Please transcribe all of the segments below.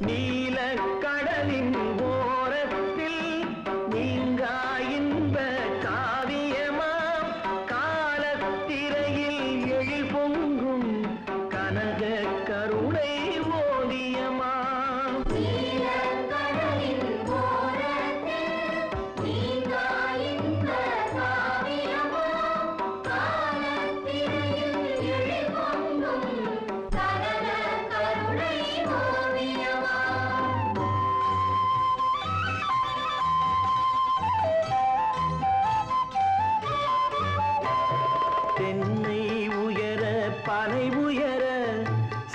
நீல கடலின் ஓரத்தில் நீங்கா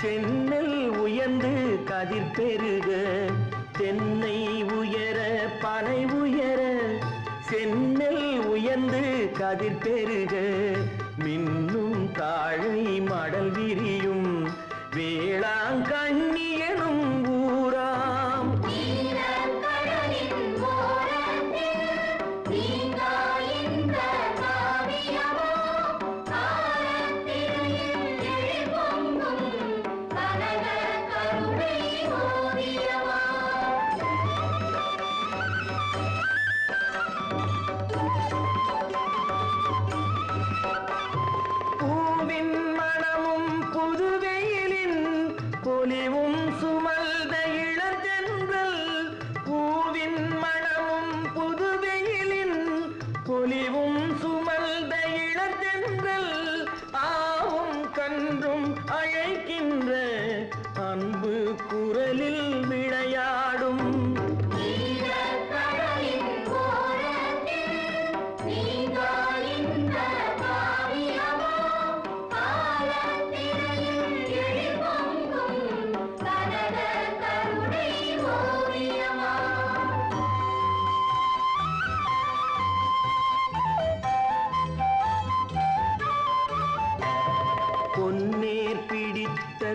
சென்னல் உயர்ந்து கதிர் பெருக. தென்னை உயர பனை உயர. சென்னல் உயர்ந்து கதிர் பெருக. மின்னும் தாழை மடல்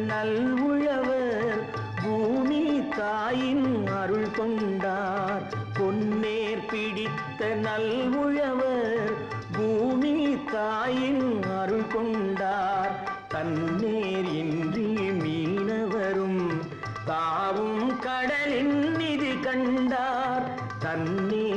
பிடித்த நல்உழவர் பூமி தாயின் அருள் கொண்டார். பொன்னேர் பிடித்த நல்உழவர் பூமி தாயின் அருள் கொண்டார். தன்னேர் இன்றி மீனவரும் தாவும் கடலின் நிதி கண்டார். தன்னேர்